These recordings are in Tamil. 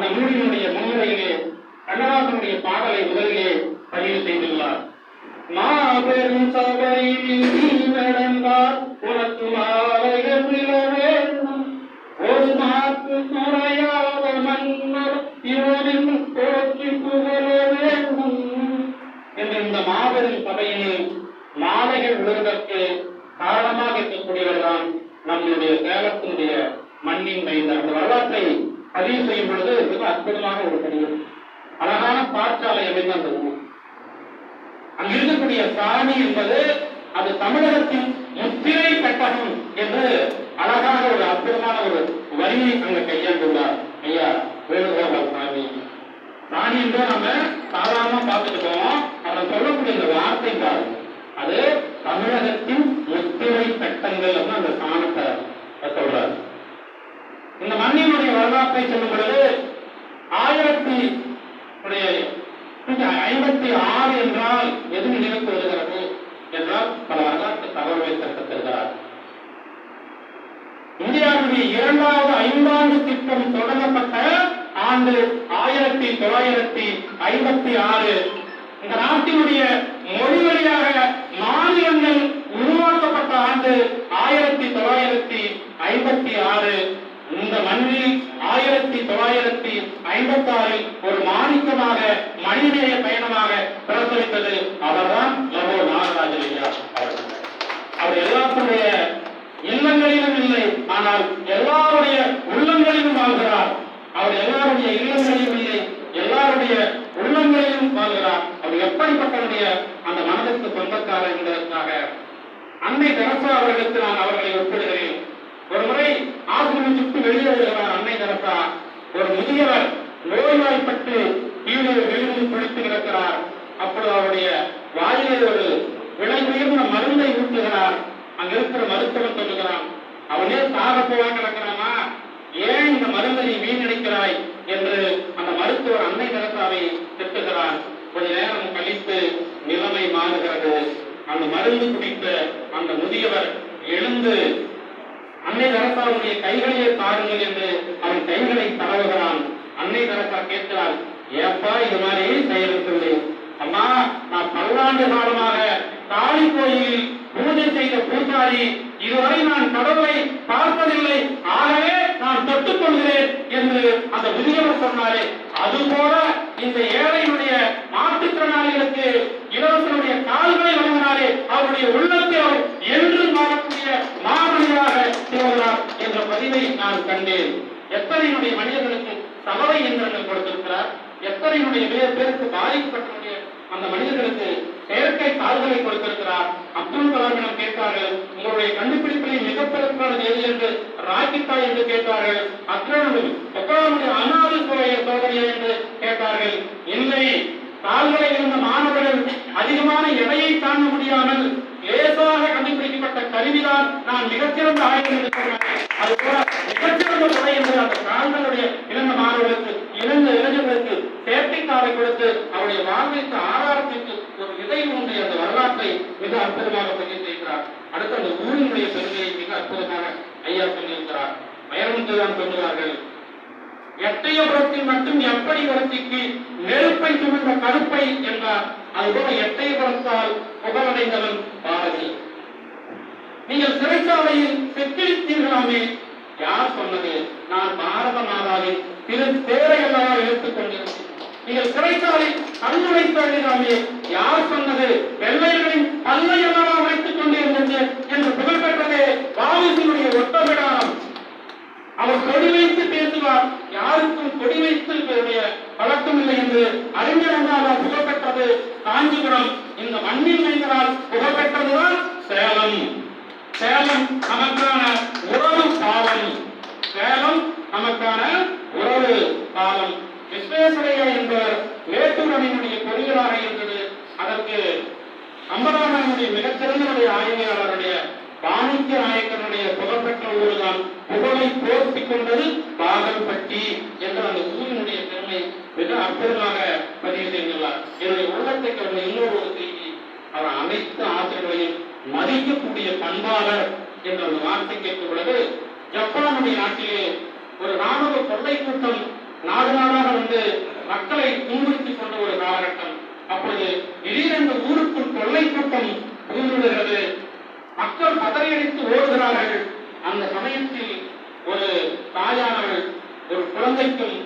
அந்த நூலினுடைய முன்னுரையிலே கண்ணதாசனுடைய பாடலை முதலிலே பதிவு செய்துள்ளார். மாபெரும் சபையில் நீ நடந்தால் உனக்கு மாலைகள் வேண்டும் ஒரு மாற்று குறையாத மன்னர் இவரின் போற்றி புகழ வேண்டும். என்று இந்த மாபெரும் சபையில் மாலைகள் விழுவதற்கு காரணமாக இருக்கக்கூடியவர்தான் நம்முடைய சேலத்தினுடைய மண்ணின் மைந்த அந்த வரலாற்றை பதிவு செய்யும் பொழுது மிக அற்புதமாக ஒரு பதிவு. அழகான பாற்சாலை அமைந்த அந்த ஊர். அங்க இருக்கக்கூடிய சாமி என்பது அது தமிழகத்தின் முத்திரை பெட்டகம் என்று அழகான ஒரு அற்புதமான ஒரு வரியை அங்க கையாண்டுள்ளார். ஐயா வேணுகோபால் சாமி. ராணி என்று நம்ம சாதாரணமா பார்த்துட்டு போவோம் அவர் சொல்லக்கூடிய இந்த வார்த்தை பாருங்க அது தமிழகத்தின் முத்திரை பெட்டங்கள் அப்படின்னு அந்த சாணத்தை சொல்றாரு. இந்த மண்ணினுடைய வரலாற்றை சொல்லும் பொழுது ஆயிரத்தி ஐம்பத்தி ஆறு என்றால் எது நினைவுக்கு வருகிறது என்றால் பல வரலாற்று தகவல்களை தருகிறார் இந்தியாவுடைய இரண்டாவது ஐந்தாண்டு திட்டம் தொடங்கப்பட்ட ஆண்டு ஆயிரத்தி தொள்ளாயிரத்தி ஐம்பத்தி ஆறு. இந்த நாட்டினுடைய மொழி வழியாக மாநிலங்கள் உருவாக்கப்பட்ட ஆண்டு ஆயிரத்தி தொள்ளாயிரத்தி ஐம்பத்தி ஆறு. இந்த மண்ணில் ஆயிரத்தி தொள்ளாயிரத்தி ஐம்பத்தி ஆறில் ஒரு மாணிக்கமாக மனிதநேய பயணமாக பிரசவித்தது அவர்தான் லவோ நாகராஜ ஐயா அவர் எல்லாத்துடைய இல்லங்களிலும் இல்லை ஆனால் எல்லாருடைய உள்ளங்களிலும் வாழ்கிறார். அவர் எல்லாருடைய இல்லங்களிலும் இல்லை எல்லாருடைய உள்ளங்களிலும் வாழ்கிறார். அவர் எப்படிப்பட்டவருடைய அந்த மனதிற்கு சொந்தக்காரர் என்பதற்காக அன்னை தெரசா அவர்களுக்கு நான் அவர்களை ஒப்பிடுகிறேன். ஒரு முறை ஆசிரியர் சுட்டு வெளியே வருகிறார் அன்னை தரப்பா ஒரு முதியவர் நோய்வாய்ப்பட்டு கீழே விழுந்து குளித்து கிடக்கிறார். அப்பொழுது அவருடைய வாயிலே ஒரு விலை உயர்ந்த மருந்தை ஊட்டுகிறார். அங்க இருக்கிற மருத்துவன் சொல்லுகிறான் அவனே சாக கிடக்கிறானா? ஏன் இந்த மருந்தை நீ வீணடிக்கிறாய்? என்று அந்த மருத்துவர் அன்னை தெரசாவை திட்டுகிறார் கொஞ்ச நேரம் கழித்து நிலைமை மாறுகிறது. அந்த மருந்து குடித்த அந்த முதியவர் எழுந்து அன்னை தரசாவுடைய கைகளையே பாருங்கள் என்று அவன் கைகளை தடவுகிறான். அன்னை தரசா கேட்கிறாள் ஏப்பா இது மாதிரி செய்யறது அம்மா நான் பல்லாண்டு காலமாக காளி கோயிலில் பூஜை செய்த பூசாரி இதுவரை நான் கடவுளை பார்ப்பதில்லை. ஆகவே நான் தொட்டுக் கொள்கிறேன் என்று அந்த முதியவர் சொன்னாரே. அதுபோல இந்த ஏழையினுடைய மாற்றுத்திறனாளிகளுக்கு இலவசனுடைய கால்களை வழங்கினாரே அவருடைய உள்ளத்தை அவர் என்று மாறக்கூடிய மாமனிதராக திகழ்கிறார் என்ற பதிவை நான் கண்டேன். எத்தனையுடைய மனிதர்களுக்கு சமவை இயந்திரங்கள் கொடுத்திருக்கிறார். எத்தனையுடைய பேர் பேருக்கு பாதிக்கப்பட்டுடைய அந்த மனிதர்களுக்கு செயற்கை கால்களை கொடுத்திருக்கிறார். அப்துல் கலாமிடம் கேட்டார்கள். உங்களுடைய கண்டுபிடிப்பில் மிகப்பெருக்கானது எது என்று ராக்கித்தா என்று கேட்டார்கள். அக்ரனுடைய ஒக்கானுடைய அனாது துறைய சோதனையா என்று கேட்டார்கள். இல்லை கால்களை இருந்த மாணவர்கள் அதிகமான எடையை தாங்க முடியாமல் கருவிதான் நான் மிகச்சிறந்த ஆய்வு என்று சொன்னார்கள். மிகச்சிறந்த அந்த கால்களுடைய இளந்த மாணவர்களுக்கு இளந்த இளைஞர்களுக்கு சேஃப்டி காரை கொடுத்து அவருடைய வாழ்விற்கு ஆதாரத்திற்கு ஒரு விதை அந்த வரலாற்றை மிக அற்புதமாக அடுத்து அந்த ஊரினுடைய பெருமையை மிக அற்புதமாக ஐயா சொல்லியிருக்கிறார். வயர்முத்துதான் சொல்லுவார்கள். எட்டயபுரத்தில் மட்டும் எப்படி வருத்திக்கு நெருப்பை சுமந்த கருப்பை என்றார். அதுபோல எட்டயபுரத்தால் புகழடைந்தவன் நீங்கள் சிறைச்சாலையில் செக்கிழித்தீர்களாமே யார் சொன்னது? நான் பாரத மாதாவின் திரு தேரை அல்லவா எடுத்துக்கொண்டிருக்கிறேன் நீங்கள் சிறைச்சாலை கல்லுடைத்தாமே யார் சொன்னது? வெள்ளையர்களின் பல்லை அல்லவா வைத்துக் கொண்டிருந்தது என்று புகழ் பெற்றதே பாவிசினுடைய ஒட்டவிடாரம் அவர் கொடி வைத்து பேசுவார். யாருக்கும் கொடி வைத்து பழக்கம் இல்லை என்று அறிஞர் புகழ்பெற்றது காஞ்சிபுரம். இந்த மண்ணில் மைந்தரால் புகழ்பெற்றதுதான் சேலம். சேலம் நமக்கான உறவு பாலம். சேலம் நமக்கான உறவு காலம் விஸ்வேஸ்வரையா என்பவர் மேட்டூர் அணியினுடைய பொறியியலாக இருந்தது. அதற்கு அம்பராமனுடைய மிகச்சிறந்தனுடைய ஆய்வாளருடைய வாணிஜ்ய நாயக்கனுடைய புகழ்பெற்ற ஊர்தான் புகழை போர்த்தி கொண்டது பாகல்பட்டி என்ற அந்த ஊரினுடைய பெருமை மிக அற்புதமாக பதிவு செய்துள்ளார். என்னுடைய உள்ளத்தை கண்ட இன்னொரு செய்தி. அவர் அனைத்து அழிக்கக்கூடிய பண்பாளர் என்ற ஒரு வார்த்தை கேட்கும் பொழுது ஜப்பானுடைய நாட்டிலே ஒரு ராணுவ கொள்ளை கூட்டம் நாடு நாடாக வந்து மக்களை துன்புறுத்திக் கொண்ட ஒரு காலகட்டம். அப்பொழுது திடீரென்று ஊருக்குள் கொள்ளை கூட்டம் புகுந்துவிடுகிறது. மக்கள் பதறியடித்து ஓடுகிறார்கள். அந்த சமயத்தில் ஒரு தாயானவள் ஒரு குழந்தைக்கும்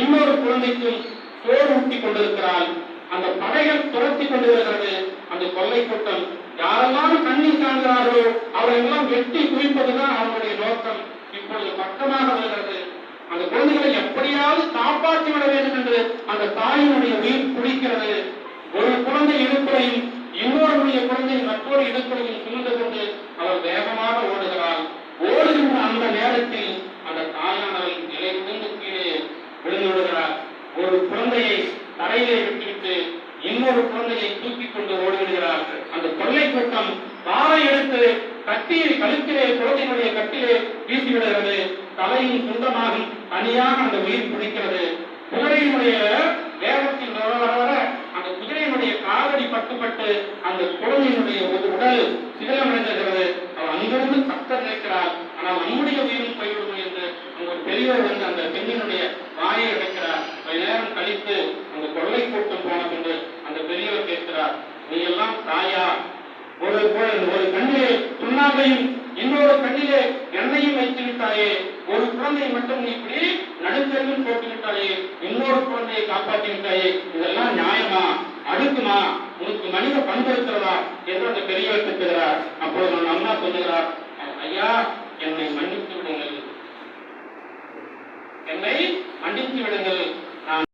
இன்னொரு குழந்தைக்கும் சோறு ஊட்டி கொண்டிருக்கிறாள். அந்த படைகள் துரத்தி கொண்டு வருகிறது. அந்த கொள்ளை கூட்டம் யாரெல்லாம் கண்ணில் காண்கிறார்களோ அவரெல்லாம் வெட்டி குவிப்பதுதான் அவர்களுடைய நோக்கம். இப்பொழுது பக்கமாக வருகிறது. அந்த குழந்தைகளை எப்படியாவது காப்பாற்றி விட வேண்டும் என்று அந்த தாயினுடைய உயிர் குடிக்கிறது. ஒரு குழந்தை இடுப்பையும் இன்னொருடைய குழந்தை மற்றொரு இடுப்பையும் சுமந்து கொண்டு அவர் வேகமாக ஓடுகிறார். ஓடுகின்ற அந்த நேரத்தில் அந்த தாயானவள் நிலை குனிந்து கீழே விழுந்து விடுகிறார் ஒரு குழந்தையை தரையிலே விட்டுவிட்டு இன்னொரு குழந்தையை தூக்கி கொண்டு ஓடிவிடுகிறார் அந்த கொள்ளை கூட்டம் பாறை எடுத்து கட்டியை கழுத்திலே குழந்தையினுடைய கட்டிலே வீசிவிடுகிறது தலையும் சொந்தமாகி தனியாக அந்த உயிர் பிடிக்கிறது குதிரையினுடைய வேகத்தில் வர வர அந்த குதிரையினுடைய காலடி பட்டுப்பட்டு அந்த குழந்தையினுடைய ஒரு உடல் சிதிலமடைந்திருக்கிறது. அவர் அங்கிருந்து சத்தம் நினைக்கிறார் ஆனால் நம்முடைய உயிரும் போய்விடும் என்று அங்கு பெரியவர் வந்து அந்த பெண்ணினுடைய வாயை அடைக்கிறார் கொஞ்ச நேரம் கழித்து அந்த கொள்ளை கூட்டம் போன கொண்டு அந்த பெரியவர் கேட்கிறார் நீ எல்லாம் தாயா? ஒரு ஒரு கண்ணிலே துண்ணாவையும் இன்னொரு கண்ணிலே எண்ணையும் வைத்து விட்டாயே ஒரு குழந்தையை மட்டும் நீ இப்படி நடுத்தெருவில் போட்டு விட்டாயே இன்னொரு குழந்தையை காப்பாற்றி விட்டாயே இதெல்லாம் நியாயமா? அடுக்குமா? உனக்கு மனித பண்படுத்துறதா என்று அந்த பெரியவர் திட்டுகிறார் அப்போது அந்த அம்மா சொல்லுகிறார் ஐயா என்னை மன்னித்து விடுங்கள். என்னை மன்னித்து விடுங்கள். நான்